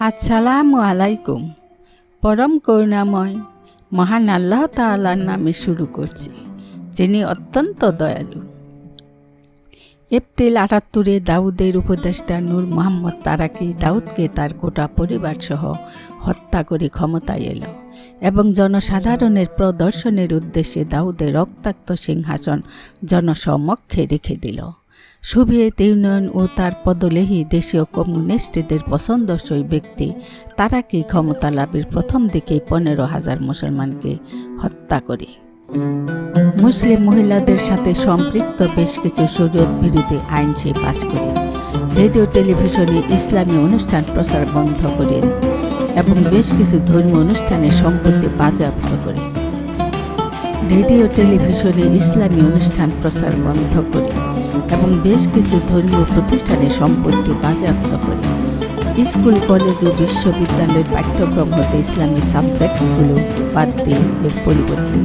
আসসালামু আলাইকুম। পরম করুণাময়, মহান আল্লাহ তাআলার নামে শুরু করছি, যিনি অত্যন্ত দয়ালু। এপ্রিল আটাত্তরে দাউদের উপদেষ্টা নূর মোহাম্মদ তারাকি দাউদকে তার গোটা পরিবার সহ হত্যা করে ক্ষমতায় এলো এবং জনসাধারণের প্রদর্শনের উদ্দেশ্যে দাউদের রক্তাক্ত সিংহাসন জনসমক্ষে রেখে দিল। সোভিয়েত ইউনিয়ন ও তার পদলেহী দেশীয় কমিউনিস্টদের পছন্দসই ব্যক্তি। তারাকি ক্ষমতা লাভের প্রথম দিকেই পনেরো হাজার মুসলমানকে হত্যা করে? মুসলিম মহিলাদের সাথে সম্পৃক্ত বেশ কিছু শরীয়ত বিরোধী আইন সে পাশ করে। রেডিও, টেলিভিশনে ইসলামী অনুষ্ঠান প্রচার বন্ধ করে এবং বেশ কিছু ধর্মীয় অনুষ্ঠানের সম্পত্তি বাজেয়াপ্ত করে। রেডিও, টেলিভিশনে ইসলামী অনুষ্ঠান প্রচার বন্ধ করে এবং বেশ কিছু ধর্মীয় প্রতিষ্ঠানের সম্পত্তি বাজেয়াপ্ত করে। স্কুল, কলেজ ও বিশ্ববিদ্যালয়ের পাঠ্যক্রম হতে ইসলামী সাবজেক্টগুলো বাদ দিয়ে এর পরিবর্তে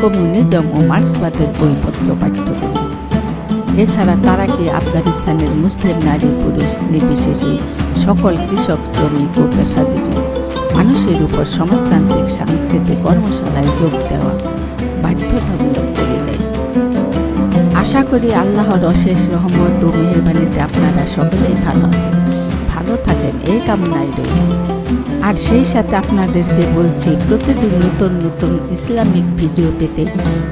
কমিউনিজম ও মার্ক্সবাদের বইপত্র পাঠ্য করে। এছাড়া তারা কি আফগানিস্তানের মুসলিম নারী, পুরুষ, নির্বিশেষে সকল কৃষক, শ্রমিক ও পেশাজীবী মানুষের উপর সমাজতান্ত্রিক, সাংস্কৃতিক কর্মশালায় যোগ দেওয়া বাধ্যতামূলক করে দেয়। আশা করি আল্লাহর অশেষ রহমত ও মেহরবানিতে আপনারা সকলেই ভালো আছেন। ভালো থাকেন, এই কামনায় রইল। আর সেই সাথে আপনাদেরকে বলছি, প্রতিদিন নতুন নতুন ইসলামিক ভিডিও পেতে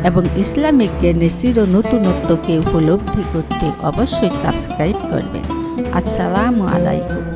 এবং ইসলামিক জ্ঞানের চির নতুনত্বকে উপলব্ধি করতে অবশ্যই সাবস্ক্রাইব করবেন। আসসালামু আলাইকুম।